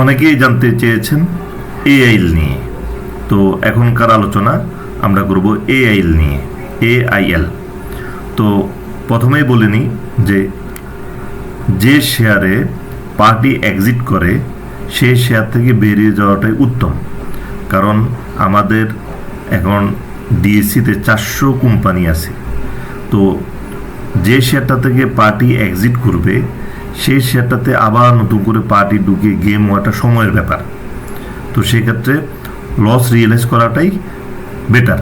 অনেকেই জানতে চেয়েছেন এআইএল নিয়ে। তো এখনকার আলোচনা আমরা করব এআইএল নিয়ে এ এআইএল। তো প্রথমেই বলে নিই যে যে শেয়ারে পার্টি এক্সিট করে, সেই শেয়ার থেকে বেরিয়ে যাওয়াটাই উত্তম। কারণ আমাদের এখন ডিএসসিতে চারশো কোম্পানি আছে। তো যে শেয়ারটা থেকে পার্টি এক্সিট করবে সেই শেয়ারটাতে আবার নতুন করে পার্টি ঢুকে গেম হওয়াটা সময়ের ব্যাপার। তো সেক্ষেত্রে লস রিয়েলাইজ করাটাই বেটার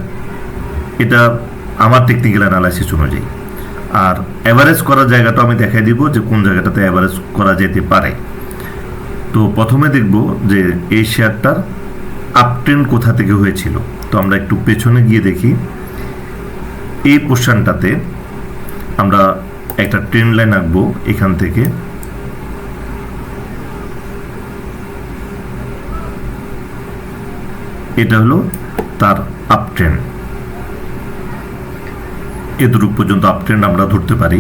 এটা আমার টেকনিক্যাল অ্যানালাইসিস অনুযায়ী। আর অ্যাভারেজ করার জায়গাটা আমি দেখাই দিব যে কোন জায়গাটাতে অ্যাভারেজ করা যেতে পারে। তো প্রথমে দেখব যে এই শেয়ারটার আপট্রেন্ড কোথা থেকে হয়েছিল। তো আমরা একটু পেছনে গিয়ে দেখি। এই পোর্শনটাতে আমরা একটা ট্রেন লাইন আঁকবো এখান থেকে। এটা হলো তার আপ ট্রেন্ড পর্যন্ত আপ ট্রেন্ড আমরা ধরতে পারি,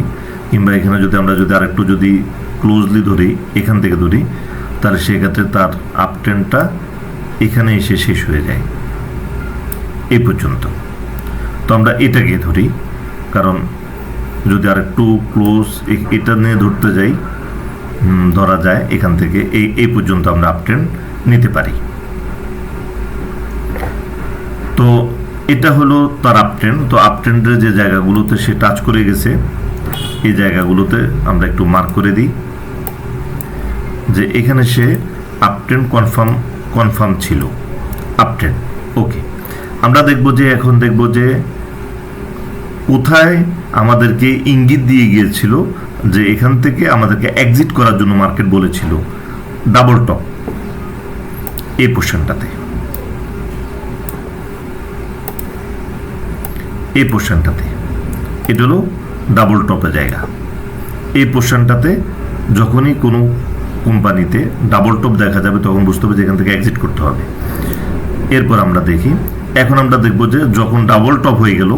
কিংবা এখানে যদি আমরা যদি আরেকটু যদি ক্লোজলি ধরি, এখান থেকে ধরি, তাহলে সেক্ষেত্রে তার আপ ট্রেন্ডটা এখানে এসে শেষ হয়ে যায়। এই পর্যন্ত। তো আমরা এটাকে ধরি, কারণ যদি আর একটু ক্লোজ এটা নিয়ে ধরতে যাই ধরা যায়, এখান থেকে এই এই পর্যন্ত আমরা আপট্রেন্ড নিতে পারি। তো এটা হলো তার আপট্রেন্ড তো আপট্রেন্ডের যে জায়গাগুলোতে সে টাচ করে গেছে, এই জায়গাগুলোতে আমরা একটু মার্ক করে দিই। যে এখানে সে আপট্রেন্ড কনফার্ম কনফার্ম ছিল। আপট্রেন্ড ওকে আমরা দেখব যে, এখন দেখব যে কোথায় আমাদেরকে ইঙ্গিত দিয়ে গিয়েছিল যে এখান থেকে আমাদেরকে এক্সিট করার জন্য মার্কেট বলেছিল। ডাবল টপ এই পোর্শনটাতে এই পোর্শনটাতে এটা হলো ডাবল টপের জায়গা। এই পোর্শনটাতে যখনই কোনো কোম্পানিতে ডাবল টপ দেখা যাবে, তখন বুঝতে হবে যে এখান থেকে এক্সিট করতে হবে। এরপর আমরা দেখি, এখন আমরা দেখব যে যখন ডাবল টপ হয়ে গেল,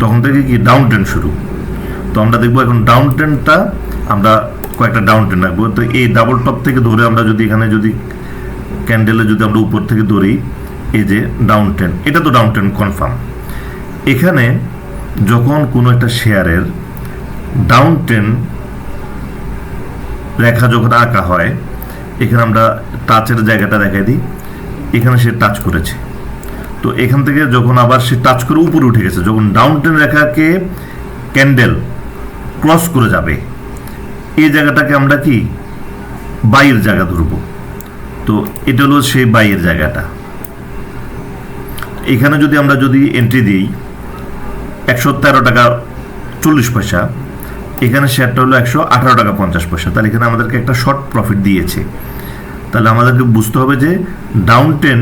তখন থেকে কি ডাউন ট্রেন্ড শুরু? তো আমরা দেখব এখন ডাউন ট্রেন্ডটা আমরা কয়েকটা ডাউন ট্রেন্ড রাখব। তো এই ডাবল টপ থেকে ধরে আমরা যদি এখানে যদি ক্যান্ডেলে যদি আমরা উপর থেকে ধরি, এই যে ডাউন ট্রেন্ড এটা তো ডাউন ট্রেন্ড কনফার্ম এখানে যখন কোনো একটা শেয়ারের ডাউন ট্রেন্ড রেখা যখন আঁকা হয়, এখানে আমরা টাচের জায়গাটা দেখাই দিই। এখানে সে টাচ করেছে। তো এখান থেকে যখন আবার সে টাচ করে উপরে উঠে গেছে, যখন ডাউন ট্রেন রেখাকে ক্যান্ডেল ক্রস করে যাবে, এই জায়গাটাকে আমরা কি? বাইয়ের জায়গা ধরবো। তো এটা হলো সেই বাইয়ের জায়গাটা। এখানে যদি আমরা যদি এন্ট্রি দিই একশো তেরো টাকা চল্লিশ পয়সা। এখানে শেয়ারটা হলো একশো আঠারো টাকা পঞ্চাশ পয়সা। তাহলে এখানে আমাদেরকে একটা শর্ট প্রফিট দিয়েছে। তাহলে আমাদেরকে বুঝতে হবে যে ডাউন টেন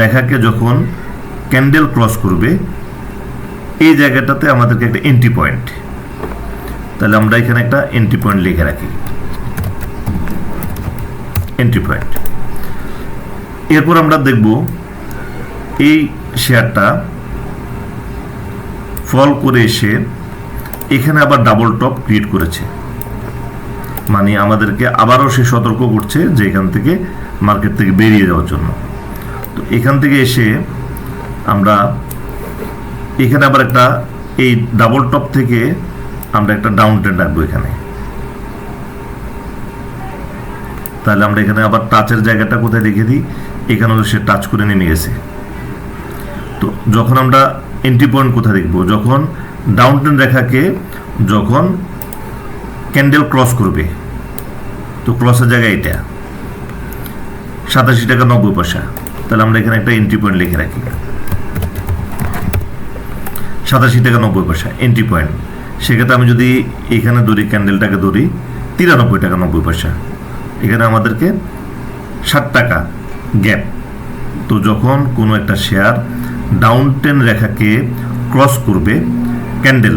রেখাকে যখন ক্যান্ডেল ক্রস করবে, এই জায়গাটাতে আমাদেরকে একটা এন্ট্রি পয়েন্ট তাহলে আমরা এখানে একটা এন্ট্রি পয়েন্ট লিখে রাখি। এন্ট্রি পয়েন্ট এরপর আমরা দেখব এই শেয়ারটা ফল করে এসে এখানে আবার ডাবল টপ ক্রিয়েট করেছে। মানে আমাদেরকে আবারও সে সতর্ক করছে যে এখান থেকে মার্কেট থেকে বেরিয়ে যাওয়ার জন্য। তো এখান থেকে এসে আমরা এখানে আবার একটা এই ডাবল টপ থেকে আমরা একটা ডাউন ট্রেন্ড রাখব এখানে। তাহলে আমরা এখানে আবার টাচের জায়গাটা কোথায় রেখে দিই? এখানে সে টাচ করে নেমে গেছে। তো যখন আমরা এন্ট্রি পয়েন্ট কোথায় দেখব? যখন ডাউন ট্রেন রেখাকে যখন ক্যান্ডেল ক্রস করবে। তো ক্রসের জায়গা এটা। সাতাশি টাকা নব্বই পয়সা। তাহলে আমরা এখানে একটা এন্ট্রি পয়েন্ট লিখে রাখি। সাতাশি টাকা নব্বই পয়সা এন্ট্রি পয়েন্ট সেক্ষেত্রে আমি যদি এখানে ধরি ক্যান্ডেলটাকে ধরি, তিরানব্বই টাকা নব্বই পয়সা। এখানে আমাদেরকে ষাট টাকা গ্যাপ তো যখন কোনো একটা শেয়ার ডাউন টেন রেখাকে ক্রস করবে ক্যান্ডেল।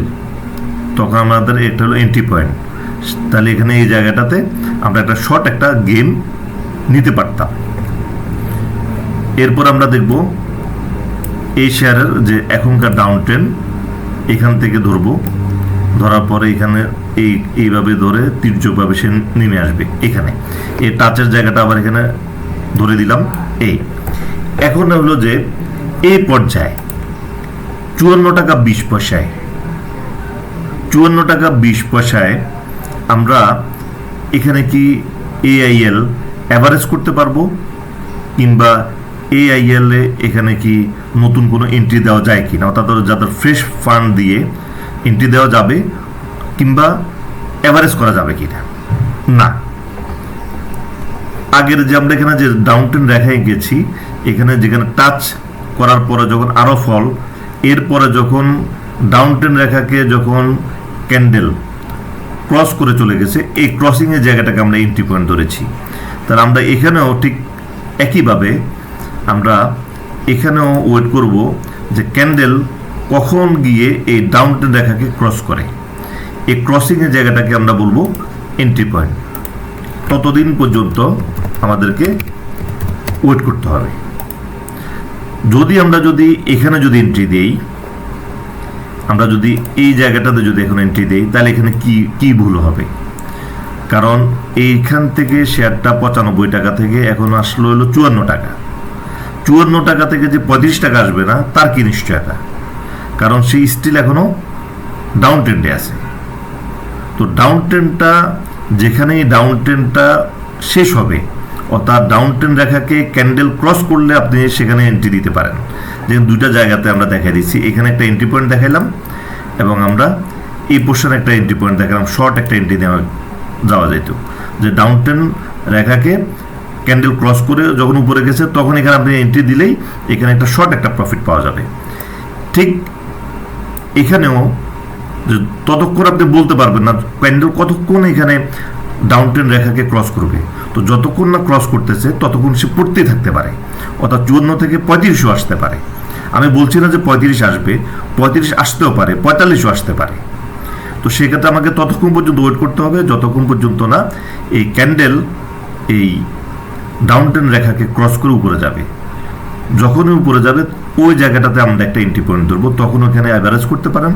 তখন আমাদের এটা হলো এন্ট্রি পয়েন্ট তাহলে এখানে এই জায়গাটাতে আমরা একটা শর্ট একটা গেম নিতে পারতাম। এরপর আমরা দেখব এই শেয়ারের যে এখনকার ডাউন ট্রেন এখান থেকে ধরবো। ধরার পরে এখানে এই, এইভাবে ধরে তির্যকভাবে সে নেমে আসবে এখানে। এই টাচের জায়গাটা আবার এখানে ধরে দিলাম, এই। এখন হলো যে এই পর্যায়ে চুয়ান্ন টাকা বিশ পয়সায়, চুয়ান্ন টাকা বিশ পয়সায় আমরা এখানে কি এআইএল অ্যাভারেজ করতে পারব? কিংবা এআইএল এ এখানে কি নতুন কোনো এন্ট্রি দেওয়া যায় কি না অর্থাৎ যাদের ফ্রেশ ফান্ড দিয়ে এন্ট্রি দেওয়া যাবে কিংবা অ্যাভারেজ করা যাবে কি না। না আগের যে আমরা এখানে যে ডাউনটেন রেখায় গেছি, এখানে যেখানে টাচ করার পরে যখন আরও ফল, এরপরে যখন ডাউনটেন রেখাকে যখন ক্যান্ডেল ক্রস করে চলে গেছে, এই ক্রসিংয়ের জায়গাটাকে আমরা এন্ট্রি পয়েন্ট ধরেছি। তাহলে আমরা এখানেও ঠিক একইভাবে আমরা এখানেও ওয়েট করব যে ক্যান্ডেল কখন গিয়ে এই ডাউনটেন রেখাকে ক্রস করে। এই ক্রসিংয়ের জায়গাটাকে আমরা বলব এন্ট্রি পয়েন্ট ততদিন পর্যন্ত আমাদেরকে ওয়েট করতে হবে। যদি আমরা যদি এখানে যদি এন্ট্রি দিই, আমরা যদি এই জায়গাটাতে যদি এখন এন্ট্রি দিই, তাহলে এখানে কি কি ভুল হবে? কারণ এইখান থেকে শেয়ারটা পঁচানব্বই টাকা থেকে এখন আসলো হলো চুয়ান্ন টাকা। চুয়ান্ন টাকা থেকে যে পঁয়ত্রিশ টাকা আসবে না, তার কি নিশ্চয়তা? কারণ সেই স্টিল এখনও ডাউন ট্রেন্ডে আছে। তো ডাউন ট্রেন্ডটা যেখানেই ডাউন ট্রেন্ডটা শেষ হবে অর্থাৎ ডাউন ট্রেন রেখাকে ক্যান্ডেল ক্রস করলে আপনি সেখানে এন্ট্রি দিতে পারেন। যেমন দুইটা জায়গাতে আমরা দেখা দিচ্ছি। এখানে একটা এন্ট্রি পয়েন্ট দেখাইলাম এবং আমরা এই পোর্শনে একটা এন্ট্রি পয়েন্ট দেখালাম। শর্ট একটা এন্ট্রি দেওয়া যাওয়া যেত যে ডাউন ট্রেন রেখাকে ক্যান্ডেল ক্রস করে যখন উপরে গেছে, তখন এখানে আপনি এন্ট্রি দিলেই এখানে একটা শর্ট একটা প্রফিট পাওয়া যাবে। ঠিক এখানেও যে ততক্ষণ আপনি বলতে পারবেন না ক্যান্ডেল কতক্ষণ এখানে ডাউন ট্রেন রেখাকে ক্রস করবে। তো যতক্ষণ না ক্রস করতেছে, ততক্ষণ সে পড়তেই থাকতে পারে। অর্থাৎ চুয়ান্ন থেকে পঁয়ত্রিশও আসতে পারে। আমি বলছি না যে পঁয়ত্রিশ আসবে, পঁয়ত্রিশ আসতেও পারে, পঁয়তাল্লিশও আসতে পারে। তো সেক্ষেত্রে আমাকে ততক্ষণ পর্যন্ত ওয়েট করতে হবে, যতক্ষণ পর্যন্ত না এই ক্যান্ডেল এই ডাউন ট্রেন রেখাকে ক্রস করে উপরে যাবে। যখনই উপরে যাবে, ওই জায়গাটাতে আমরা একটা এন্ট্রি পয়েন্ট ধরবো, তখন ওখানে অ্যাভারেজ করতে পারেন।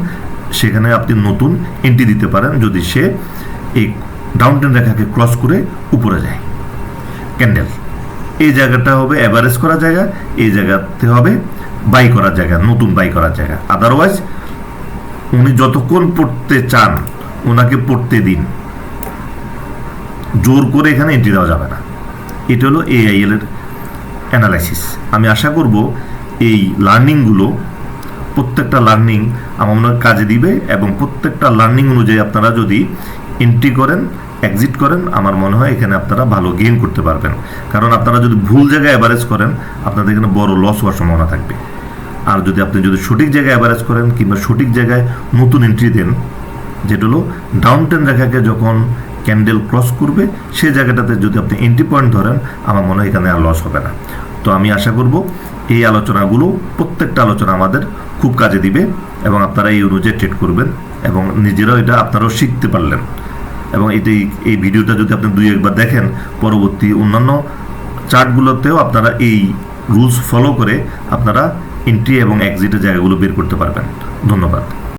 সেখানে আপনি নতুন এন্ট্রি দিতে পারেন, যদি সে এই ডাউন ট্রেন রেখাকে ক্রস করে উপরে যায়। ক্যান্ডেল। এই জায়গাটা হবে অ্যাভারেজ করার জায়গা, এই জায়গাতে হবে বাই করার জায়গা, নতুন বাই করার জায়গা। আদারওয়াইজ উনি যতক্ষণ পড়তে চান ওনাকে পড়তে দিন। জোর করে এখানে এন্ট্রি দেওয়া যাবে না। এটা হলো এআইএল এর অ্যানালাইসিস আমি আশা করব এই লার্নিংগুলো প্রত্যেকটা লার্নিং আমার কাজে দিবে এবং প্রত্যেকটা লার্নিং অনুযায়ী আপনারা যদি এন্ট্রি করেন এক্সিট করেন, আমার মনে হয় এখানে আপনারা ভালো গেইন করতে পারবেন। কারণ আপনারা যদি ভুল জায়গায় অ্যাভারেজ করেন, আপনাদের এখানে বড় লস হওয়ার সম্ভাবনা থাকবে। আর যদি আপনি যদি সঠিক জায়গায় অ্যাভারেজ করেন কিংবা সঠিক জায়গায় নতুন এন্ট্রি দেন, যেটা হলো ডাউন টেন রেখাকে যখন ক্যান্ডেল ক্রস করবে সেই জায়গাটাতে যদি আপনি এন্ট্রি পয়েন্ট ধরেন, আমার মনে হয় এখানে আর লস হবে না। তো আমি আশা করব এই আলোচনাগুলো, প্রত্যেকটা আলোচনা আমাদের খুব কাজে দিবে এবং আপনারা এই অনুযায়ী ট্রেড করবেন এবং নিজেরাও এটা আপনারাও শিখতে পারলেন। এবং এটি এই ভিডিওটা যদি আপনি দুই একবার দেখেন, পরবর্তী অন্যান্য চার্টগুলোতেও আপনারা এই রুলস ফলো করে আপনারা এন্ট্রি এবং এক্সিটের জায়গাগুলো বের করতে পারবেন। ধন্যবাদ।